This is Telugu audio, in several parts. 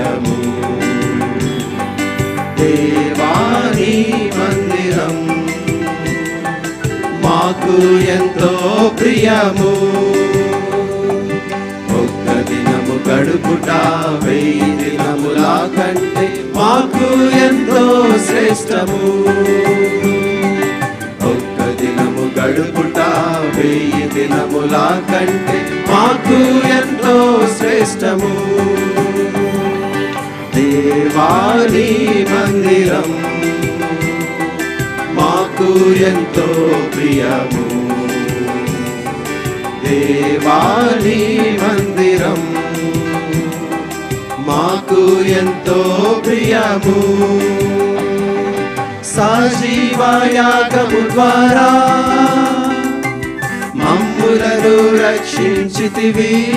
ప్రియము దేవాని మందిరం మాకు ఎంతో ప్రియము. ఒక్క దినము గడుపుట వెయ్యి దినములా కంటే మాకు ఎంతో శ్రేష్టము. ఒక్క దినము గడుపుట వెయ్యి దినములా కంటే మాకు ఎంతో శ్రేష్టము. దేవాని మందిరం. మాకు ఎంతో ప్రియము. దేవాని మందిరం. మాకు ఎంతో ప్రియము. సజీవయాగము ద్వారా మమ్ములను రక్షించితివి.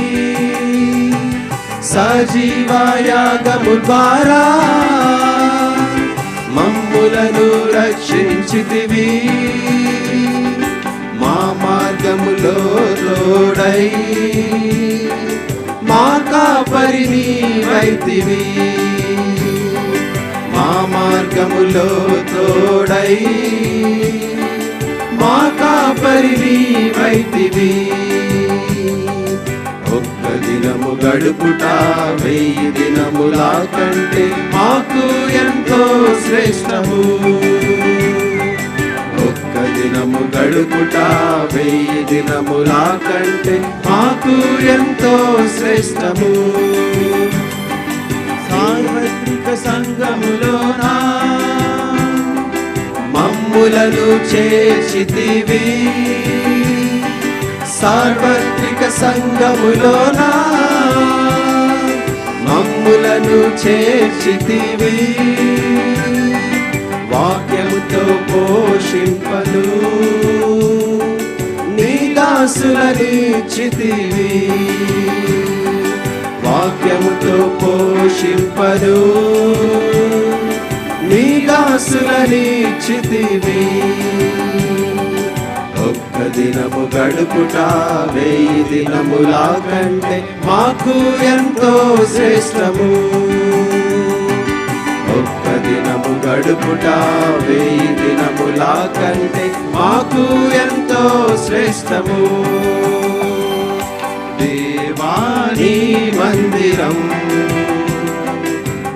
సజీవయాగము ద్వారా మమ్ములను రక్షించితివి. మా మార్గములో తోడై మా కాపరిని వైతివి మా మార్గములో తోడై మా కాపరిని వైతివి దినము గడుపుట వెయ్యి దినముల కంటే మాకు ఎంతో శ్రేష్టము. ఒక్క దినము గడుపుట వెయ్యి దినముల కంటే మాకు ఎంతో శ్రేష్టము. సార్వత్రిక సంఘములోనా మమ్ములను చేర్చితివి. సార్వత్రిక సంఘములోనా మమ్ములను చేర్చితివి. వాక్యముతో పోషింపను. నీ దాసులనిచ్చితివి వాక్యముతో పోషింపను. నీ దాసులనిచ్చితివి ఒక్క దినము గడుపుట వెయ్యి దినములా కంటే మాకు ఎంతో శ్రేష్టము. ఒక్క దినము గడుపుట వెయ్యి దినములా కంటే మాకు ఎంతో శ్రేష్టము. దేవాని మందిరం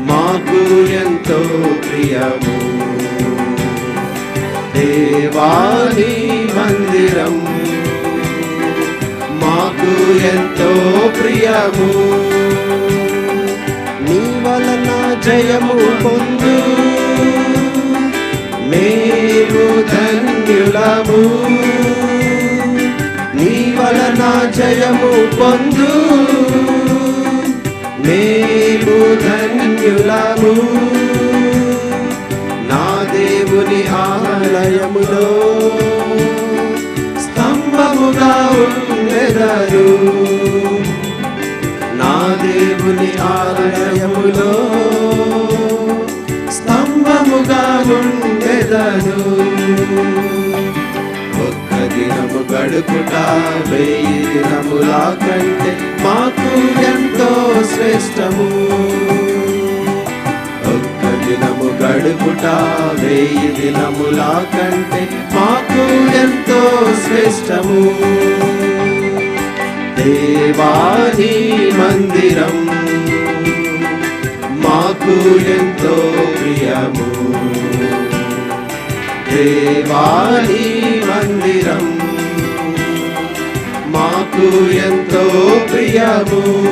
మాకు ఎంతో ప్రియము. దేవాని మందిరం మాకు ఎంతో ప్రియము. నీ వలన జయము పొందు. మేము ధన్యులము. నీ వలన జయము పొందు. మేము ధన్యులము. నా దేవుని ఆలయములో స్తంభముగా ఉండెదరు నా దేవుని ఆలయములో స్తంభముగా ఉండెదరు ఒక్క దినము గడుపుట వెయ్యి దినములా కంటే మాకు ఎంతో శ్రేష్టము. ఒక్క దినము గడుపుట వెయ్యి దినములా కంటే ఎంతో శ్రేష్టము. దేవాది మందిరం. మాకు ఎంతో ప్రియము. దేవాది మందిరం. మాకు ఎంతో ప్రియము.